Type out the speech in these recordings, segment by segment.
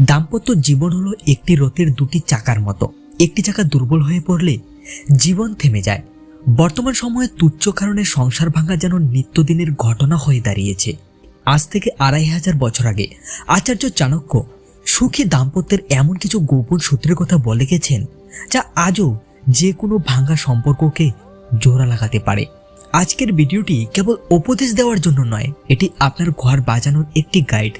দাম্পত্য জীবন হলো একটি রথের দুটি চাকার মতো। একটি চাকা দুর্বল হয়ে পড়লে জীবন থেমে যায়। বর্তমান সময়ে তুচ্ছ কারণে সংসার ভাঙা যেন নিত্যদিনের ঘটনা হয়ে দাঁড়িয়েছে। আজ থেকে আড়াই হাজার বছর আগে আচার্য চাণক্য সুখী দাম্পত্যের এমন কিছু গোপন সূত্রের কথা বলে গেছেন, যা আজও যে কোনো ভাঙা সম্পর্ককে জোড়া লাগাতে পারে। আজকের ভিডিওটি কেবল উপদেশ দেওয়ার জন্য নয়, এটি আপনার ঘর বাজানোর একটি গাইড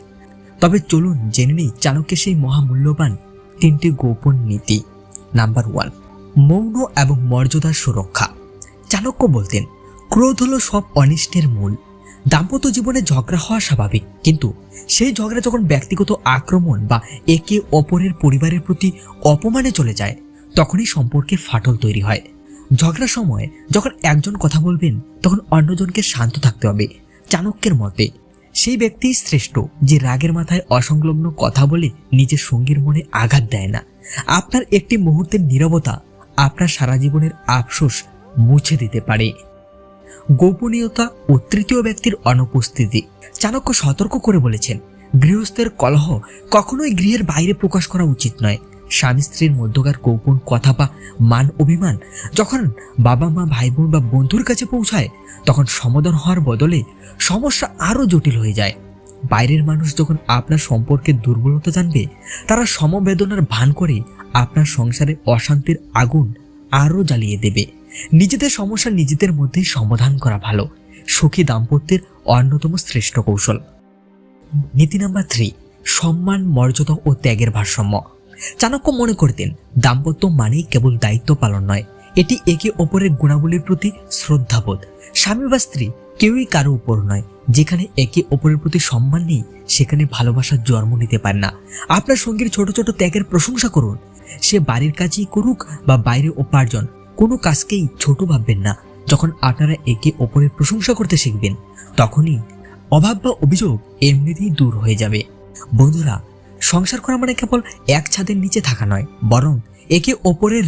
তবে চলুন জেনে নেই চাণক্যের সেই মহামূল্যবান তিনটি গোপন নীতি। নাম্বার ওয়ান মৌন এবং মর্যাদার সুরক্ষা। চাণক্য বলতেন, ক্রোধ হলো সব অনিষ্টের মূল। দাম্পত্য জীবনে ঝগড়া হওয়া স্বাভাবিক, কিন্তু সেই ঝগড়া যখন ব্যক্তিগত আক্রমণ বা একে অপরের পরিবারের প্রতি অপমানে চলে যায়, তখনই সম্পর্কে ফাটল তৈরি হয়। ঝগড়ার সময় যখন একজন কথা বলবেন, তখন অন্যজনকে শান্ত থাকতে হবে। চাণক্যের মতে সেই ব্যক্তি শ্রেষ্ঠ যে রাগের মাথায় অসংলগ্ন কথা বলে নিজের সঙ্গীর মনে আঘাত দেয় না। আপনার একটি মুহূর্তের নীরবতা আপনার সারা জীবনের আফসোস মুছে দিতে পারে। গোপনীয়তা ও তৃতীয় ব্যক্তির অনুপস্থিতি। চাণক্য সতর্ক করে বলেছেন, গৃহস্থের কলহ কখনোই গৃহের বাইরে প্রকাশ করা উচিত নয়। স্বামী স্ত্রীর মধ্যকার গোপন কথা বা মান অভিমান যখন বাবা মা ভাই বোন বা বন্ধুর কাছে পৌঁছায়, তখন সমাধান হওয়ার বদলে সমস্যা আরও জটিল হয়ে যায়। বাইরের মানুষ যখন আপনার সম্পর্কে দুর্বলতা জানবে, তারা সমবেদনার ভান করে আপনার সংসারে অশান্তির আগুন আরও জ্বালিয়ে দেবে। নিজেদের সমস্যা নিজেদের মধ্যেই সমাধান করা ভালো। সুখী দাম্পত্যের অন্যতম শ্রেষ্ঠ কৌশল। নীতি নাম্বার থ্রি সম্মান, মর্যাদা ও ত্যাগের ভারসাম্য। চাণক্য মনে করতেন, দাম্পত্য মানেই কেবল দায়িত্ব পালন নয়। এটি একে অপরের গুণাবলীর প্রতি শ্রদ্ধাবোধ। স্বামী বা স্ত্রী কেউই কারও উপর নয়। যেখানে একে অপরের প্রতি সম্মান নেই, সেখানে ভালোবাসার জন্ম নিতে পারে না। আপনার সঙ্গীর ছোট ছোট ত্যাগের প্রশংসা করুন। সে বাড়ির কাজই করুক বা বাইরে উপার্জন, কোনো কাজকেই ছোট ভাববেন না। যখন আপনারা একে অপরের প্রশংসা করতে শিখবেন, তখনই অভাব বা অভিযোগ এমনিতেই দূর হয়ে যাবে। বন্ধুরা সংসার করা মানে কেবল এক ছাদের নিচে থাকা নয় বরং একে অপরের